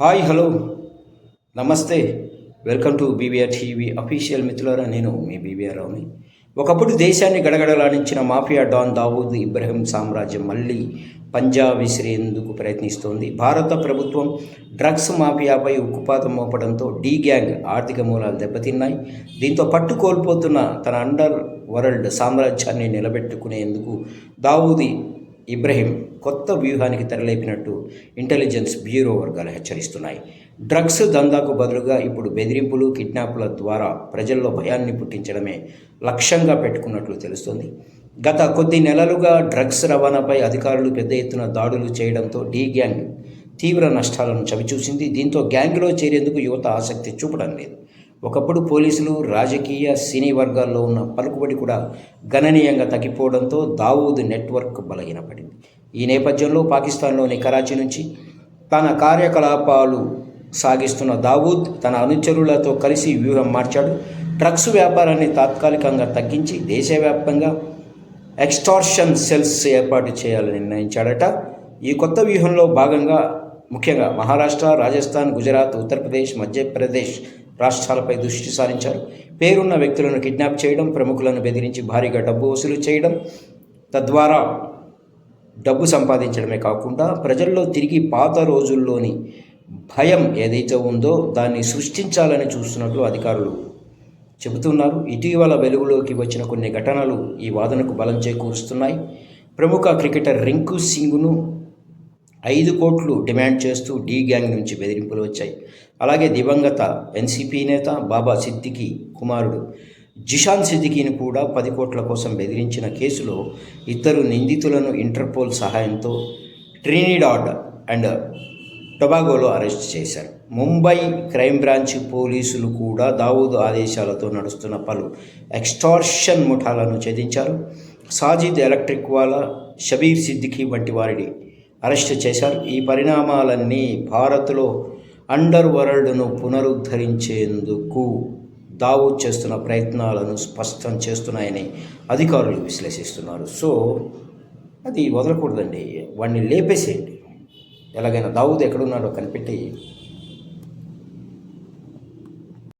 Hi hello. నమస్తే. Welcome to BBR TV official మిత్రులారా నేను మీ బీబీఆర్ రావుని. ఒకప్పుడు దేశాన్ని గడగడలాడించిన మాఫియా డాన్ దావూద్ ఇబ్రహీం సామ్రాజ్యం మళ్ళీ పంజా విసిరేందుకు ప్రయత్నిస్తోంది. భారత ప్రభుత్వం డ్రగ్స్ మాఫియాపై ఉక్కుపాతం మోపడంతో డీ గ్యాంగ్ ఆర్థిక మూలాలు దెబ్బతిన్నాయి. దీంతో పట్టు కోల్పోతున్న తన అండర్ వరల్డ్ సామ్రాజ్యాన్ని నిలబెట్టుకునేందుకు దావూదీ ఇబ్రహీం కొత్త వ్యూహానికి తెరలేపినట్టు ఇంటెలిజెన్స్ బ్యూరో వర్గాలు హెచ్చరిస్తున్నాయి. డ్రగ్స్ దందాకు బదులుగా ఇప్పుడు బెదిరింపులు కిడ్నాప్ల ద్వారా ప్రజల్లో భయాన్ని పుట్టించడమే లక్ష్యంగా పెట్టుకున్నట్లు తెలుస్తోంది. గత కొద్ది నెలలుగా డ్రగ్స్ రవాణాపై అధికారులు పెద్ద ఎత్తున దాడులు చేయడంతో డీ గ్యాంగ్ తీవ్ర నష్టాలను చవిచూసింది. దీంతో గ్యాంగ్లో చేరేందుకు యువత ఆసక్తి చూపడం లేదు. ఒకప్పుడు పోలీసులు రాజకీయ సినీ వర్గాల్లో ఉన్న పలుకుబడి కూడా గణనీయంగా తగ్గిపోవడంతో దావూద్ నెట్వర్క్ బలహీనపడింది. ఈ నేపథ్యంలో పాకిస్తాన్లోని కరాచీ నుంచి తన కార్యకలాపాలు సాగిస్తున్న దావూద్ తన అనుచరులతో కలిసి వ్యూహం మార్చాడు. డ్రగ్స్ వ్యాపారాన్ని తాత్కాలికంగా తగ్గించి దేశవ్యాప్తంగా ఎక్స్టార్షన్ సెల్స్ ఏర్పాటు చేయాలని నిర్ణయించాడట. ఈ కొత్త వ్యూహంలో భాగంగా ముఖ్యంగా మహారాష్ట్ర రాజస్థాన్ గుజరాత్ ఉత్తరప్రదేశ్ మధ్యప్రదేశ్ రాష్ట్రాలపై దృష్టి సారించారు. పేరున్న వ్యక్తులను కిడ్నాప్ చేయడం ప్రముఖులను బెదిరించి భారీగా డబ్బు వసూలు చేయడం తద్వారా డబ్బు సంపాదించడమే కాకుండా ప్రజల్లో తిరిగి పాత రోజుల్లోని భయం ఏదైతే ఉందో దాన్ని సృష్టించాలని చూస్తున్నట్లు అధికారులు చెబుతున్నారు. ఇటీవల వెలుగులోకి వచ్చిన కొన్ని ఘటనలు ఈ వాదనకు బలం చేకూరుస్తున్నాయి. ప్రముఖ క్రికెటర్ రింకు సింగ్ను ఐదు కోట్లు డిమాండ్ చేస్తూ డీ గ్యాంగ్ నుంచి బెదిరింపులు వచ్చాయి. అలాగే దివంగత ఎన్సీపీ నేత బాబా సిద్దికి కుమారుడు జిషాన్ సిద్దికీని కూడా పది కోట్ల కోసం బెదిరించిన కేసులో ఇద్దరు నిందితులను ఇంటర్పోల్ సహాయంతో ట్రినిడాడ్ అండ్ టొబాగోలో అరెస్ట్ చేశారు. ముంబై క్రైమ్ బ్రాంచ్ పోలీసులు కూడా దావూద్ ఆదేశాలతో నడుస్తున్న పలు ఎక్స్టార్షన్ ముఠాలను ఛేదించారు. సాజిద్ ఎలక్ట్రిక్ వాలా షబీర్ సిద్దికి వంటి వారిని అరెస్ట్ చేశారు. ఈ పరిణామాలన్నీ భారత్లో అండర్ వరల్డ్ను పునరుద్ధరించేందుకు దావూద్ చేస్తున్న ప్రయత్నాలను స్పష్టం చేస్తున్నాయని అధికారులు విశ్లేషిస్తున్నారు. సో అది వదలకూడదండి. వాడిని లేపేసేయండి. ఎలాగైనా దావూద్ ఎక్కడున్నాడో కనిపెట్టి